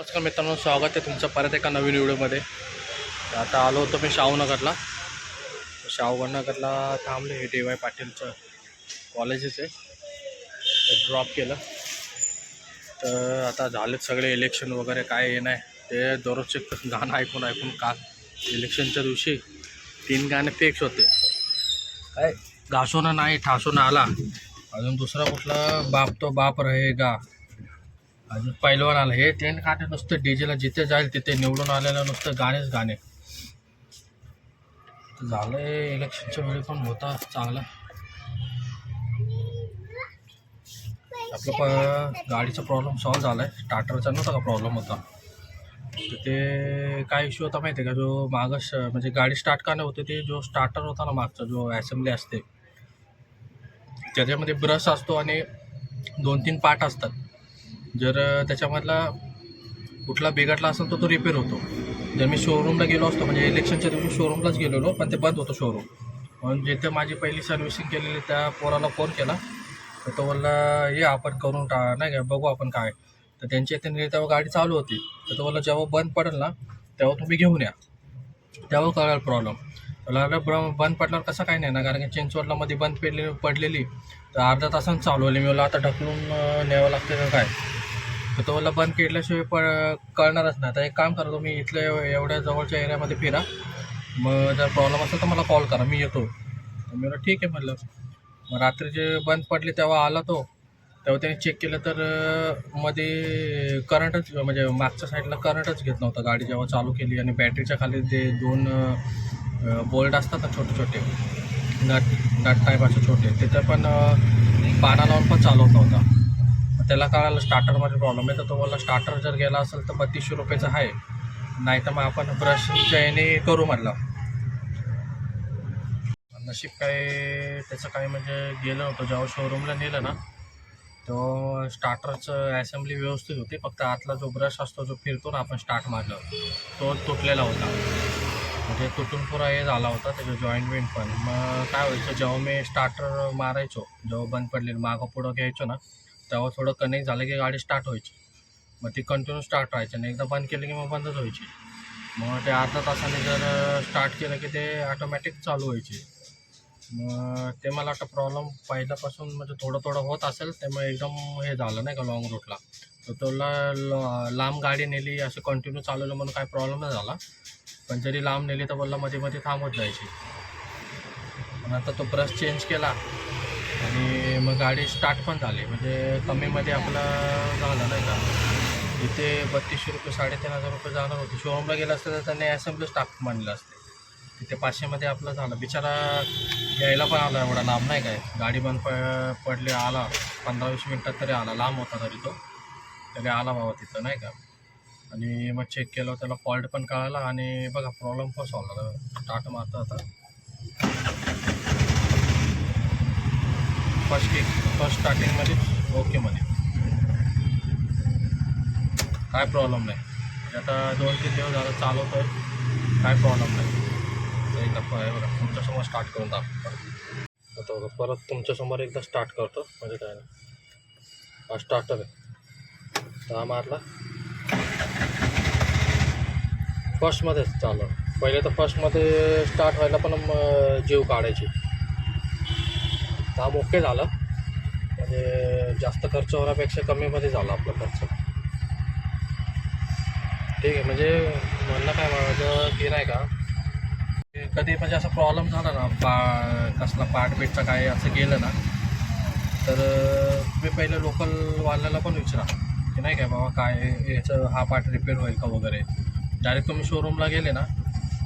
नमस्कार मित्रांनो स्वागत आहे तुमचं परत एका नवीन व्हिडिओमध्ये. आता आलो होतो मी शाहूनगरला. शाहूनगरला थांबले हे डी वाय पाटीलचं कॉलेजेस आहे. ड्रॉप केलं. तर आता झालेत सगळे इलेक्शन वगैरे काय हे नाही. ते दररोजचे गाणं ऐकून ऐकून का इलेक्शनच्या दिवशी तीन गाणे फिक्स होते. काय? घासून नाही ठासून आला. अजून दुसरा कुठला? बाप तो बाप रहेगा. अजून पैलवान आलं. हे ट्रेंड काढे नुसतं डीजेला जिथे जाईल तिथे निवडून आलेलं नुसतं गाणेच गाणे. झालंय इलेक्शनच्या वेळी पण होता चांगला. आपलं प गाडीचा प्रॉब्लेम सॉल्व झाला आहे स्टार्टरचा नव्हता का प्रॉब्लेम होता? तर ते काय इश्यू होता माहिती आहे का? जो मागं म्हणजे गाडी स्टार्ट का नाही होते ते जो स्टार्टर होता ना मागचा जो असेंब्ली असते. त्याच्यामध्ये ब्रश असतो आणि दोन तीन पार्ट असतात. जर त्याच्यामधला कुठला बिघडला असेल तर तो रिपेअर होतो. जर मी शोरूमला गेलो असतो म्हणजे इलेक्शनच्या दिवशी शोरूमलाच गेलेलो पण ते बंद होतं शोरूम म्हणून जिथे माझी पहिली सर्व्हिसिंग केलेली त्या पोराला फोन केला तर तो बोलला ये आपण करून टा नाही का? बघू आपण काय. तर त्यांच्या इथे नेली तेव्हा गाडी चालू होती. तर तो बोलला जेव्हा बंद पडेल ना तेव्हा तुम्ही घेऊन या. तेव्हा कळाल प्रॉब्लेम मला ब्र बंद पडल्यावर कसं काय नाही ना कारण की चिंचवडला मध्ये बंद पडले पडलेली तर अर्धा तासानं चालवली मी बोला आता ढकलून न्यावं लागतं का काय? तर तो मला बंद केल्याशिवाय प कळणारच नाही. तर एक काम करा तुम्ही इथल्या एवढ्या जवळच्या एरियामध्ये फिरा. मग जर प्रॉब्लेम असेल तर मला कॉल करा मी येतो. मी म्हणलं ठीक आहे म्हटलं मग रात्री जे बंद पडले तेव्हा आला तो. तेव्हा त्याने चेक केलं तर मध्ये करंटच म्हणजे मागच्या साईडला करंटच घेत नव्हता गाडी. जेव्हा चालू केली आणि बॅटरीच्या खाली ते दोन बोल्ट असतात ना छोटे छोटे नट नट टाईप असे छोटे तिथे पण पाना लावून पण चालवत नव्हता. त्याला कळालं स्टार्टरमध्ये प्रॉब्लेम आहे. तर तो स्टार्टर जर गेला असेल तर बत्तीसशे रुपयाचा आहे. नाही तर मग आपण ब्रशच्या याने करू म्हटलं नशीब काय त्याचं काय म्हणजे गेलं नव्हतं जेव्हा शोरूमला नेलं ना तो स्टार्टरचं असेंब्ली व्यवस्थित होती. फक्त आतला जो ब्रश असतो जो फिरतो ना आपण स्टार्ट मारलं तो तुटलेला होता. म्हणजे तुटून पुरा हे झाला होता त्याचं जॉईंट विंट पण. मग काय व्हायचं जेव्हा मी स्टार्टर मारायचो जेव्हा बंद पडलेलं मागं पुढं घ्यायचो ना तेव्हा थोडं कनेक्ट झालं की गाडी स्टार्ट व्हायची. मग ती कंटिन्यू स्टार्ट व्हायची आणि एकदा बंद केलं की मग बंदच व्हायची. मग ते अर्धा तासाने जर स्टार्ट केलं की ते ऑटोमॅटिक चालू व्हायचे. मग ते मला वाटतं प्रॉब्लेम पहिल्यापासून म्हणजे थोडं थोडं होत असेल त्यामुळे एकदम हे झालं नाही का लॉंग रूटला तर तुला लांब गाडी नेली असं कंटिन्यू चालवलं म्हणून काय प्रॉब्लेम नाही झाला. पण जरी लांब नेली तर बोलला मध्ये मध्ये थांबत जायची. पण आता तो ब्रश चेंज केला. आणि मग गाडी स्टार्ट पण झाली. म्हणजे कमीमध्ये आपला झालं नाही का? इथे बत्तीसशे रुपये साडेतीन हजार रुपये जाणार होते. शोरूमला गेलं असतं तर त्यांनी असेंब्लीच टाक मांडलं असते. तिथे पाचशेमध्ये आपलं झालं. बिचारा यायला पण आला एवढा लांब नाही काय गाडी बंद प पडली आला. पंधरा वीस मिनटात तरी आला. लांब होता तरी तो. तरी आला बाबा तिथं नाही का? आणि मग चेक केलं त्याला फॉल्ट पण कळाला. आणि बघा प्रॉब्लेम पण सॉल्व झाला. स्टार्ट मारता आता. फर्स्ट फर्स्ट स्टार्टिंगमध्ये ओकेमध्ये काय प्रॉब्लेम नाही. म्हणजे आता दोन तीन दिवस झालं चालवतो आहे काय प्रॉब्लेम नाही. तर एकदा बघा तुमच्यासमोर स्टार्ट करून दाखवतो. आता बघा परत तुमच्यासमोर एकदा स्टार्ट करतो. म्हणजे काय नाही. हा स्टार्टर आहे. दहा मारला. फर्स्टमध्येच चालू पहिले तर फर्स्टमध्ये स्टार्ट व्हायला पण जीव काढायची. काम ओके झालं. म्हणजे जास्त खर्च होण्यापेक्षा कमीमध्ये झाला आपला खर्च. ठीक आहे म्हणजे म्हणणं काय माझं की नाही का? की कधी म्हणजे असा प्रॉब्लेम झाला ना पा कसला पार्ट बिटचा काय असं गेलं ना तर मी तुम्ही पहिले लोकलवाल्याला पण विचारा. की नाही काय बाबा काय याचं हा पार्ट रिपेअर होईल का वगैरे. डायरेक्ट तुम्ही शोरूमला गेले ना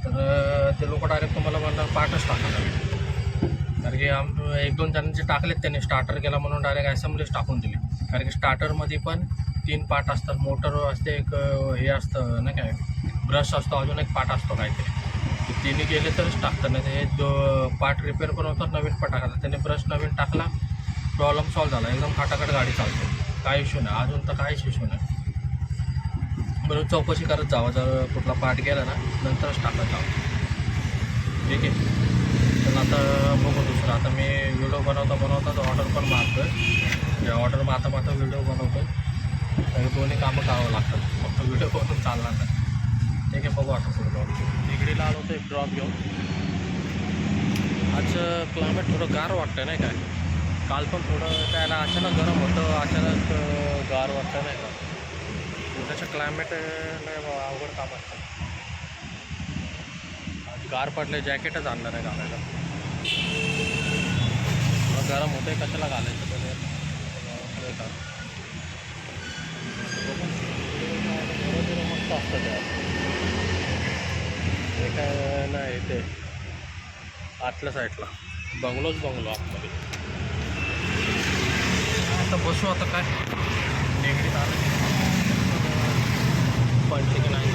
तर ते लोक डायरेक्ट तुम्हाला म्हणणार पार्टच टाका कारण की आम एक दोन जणांचे टाकलेत त्यांनी. स्टार्टर केला म्हणून डायरेक्ट असेंब्लीच टाकून दिली. कारण की स्टार्टरमध्ये पण तीन पार्ट असतात. मोटर असते एक हे असतं नाही काय ब्रश असतो अजून एक पार्ट असतो काहीतरी. ते गेले तरच टाकतात. नाही हे दो पार्ट रिपेअर पण होतात नवीन पण टाकतात. त्याने ब्रश नवीन टाकला प्रॉब्लेम सॉल्व झाला. एकदम खाटाखट गाडी चालते. काय इश्यू नाही. अजून तर काहीच इश्यू नाही. म्हणून चौकशी करत जावं. जर कुठला पार्ट गेला ना नंतरच टाकत जावं. ठीक आहे? पण आता बघू दुसरं. आता मी व्हिडिओ बनवता बनवता ऑर्डर पण मारतो आहे ऑर्डर मारता मारता व्हिडिओ बनवतो आहे दोन्ही कामं करावं लागतात. फक्त व्हिडिओ चालणार नाही. ठीक आहे बघू आता पुढे ब्लॉग आलो होतो एक ड्रॉप घेऊन. आज क्लायमेट थोडं गार वाटतं नाही काय काल पण थोडं त्याला अचानक गरम होतं अचानक गार वाटतं नाही का? उद्याचं क्लायमेट नाही बाबा, अवघड काम असतं. गार पडले जॅकेटच आणणार आहे घालायला. मग गरम होते कशाला घालायचं ते? का मस्त असतं ते काय नाही ते. आतल्या साईडला. बंगलोच बंगलो आतमध्ये. आता बसू आता काय? नेगडीत आलं पण ठीक नाही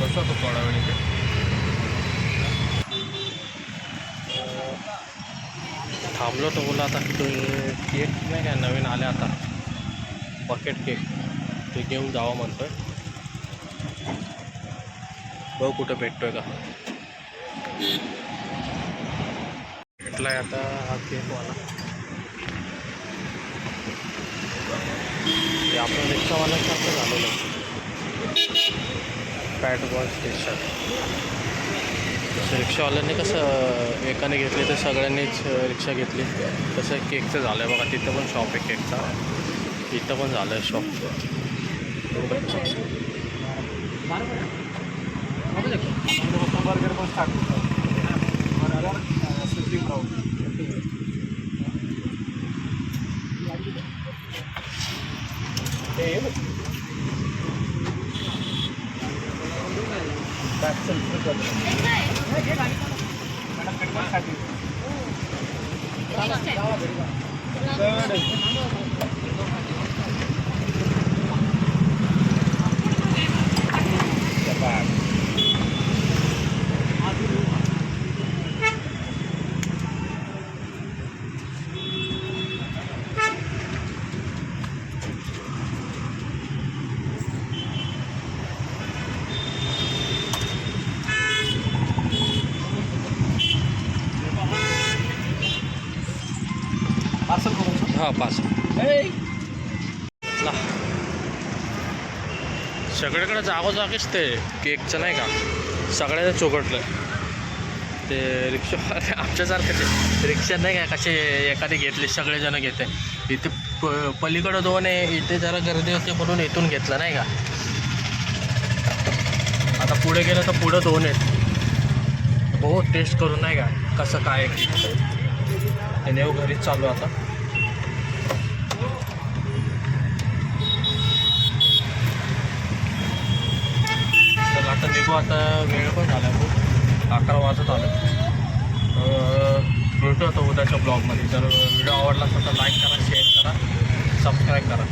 बसू आता थोडा वेळ इथे तर बोला आता ते केक नाही काय नवीन आले आता? बकेट केक ते घेऊन जावं म्हणतोय. बघू कुठं भेटतोय का. भेटलाय आता हा केकवाला ते रिक्षावाल्यासारखं झालेलं पॅट बॉल स्टेशन तसं रिक्षावाल्यांनी कसं एकाने घेतली तर सगळ्यांनीच रिक्षा घेतली. तसं केकचं झालं आहे बघा तिथं पण शॉप आहे केकचा. इथं पण झालं आहे शॉप बर्गर पण हां ला. सगळीकडे जागोजागीच ते केकचं नाही का? सगळ्यांना चोकटलं. ते रिक्षा आमच्यासारखं ते रिक्षा नाही का कसे एखादी घेतली सगळेजण घेते. इथे प पलीकडं दोन आहे इथे जरा गर्दी होती म्हणून इथून घेतलं नाही का? आता पुढे गेलं तर पुढं दोन आहेत. बहुत टेस्ट करून नाही का कसं काय आहे. ते नेऊ घरीच चालू आता. आता वेळ पण झाला खूप. अकरा वाजत आलं. भेटू आता उद्याच्या ब्लॉगमध्ये जर व्हिडिओ आवडला असेल तर लाईक करा शेअर करा सबस्क्राईब करा.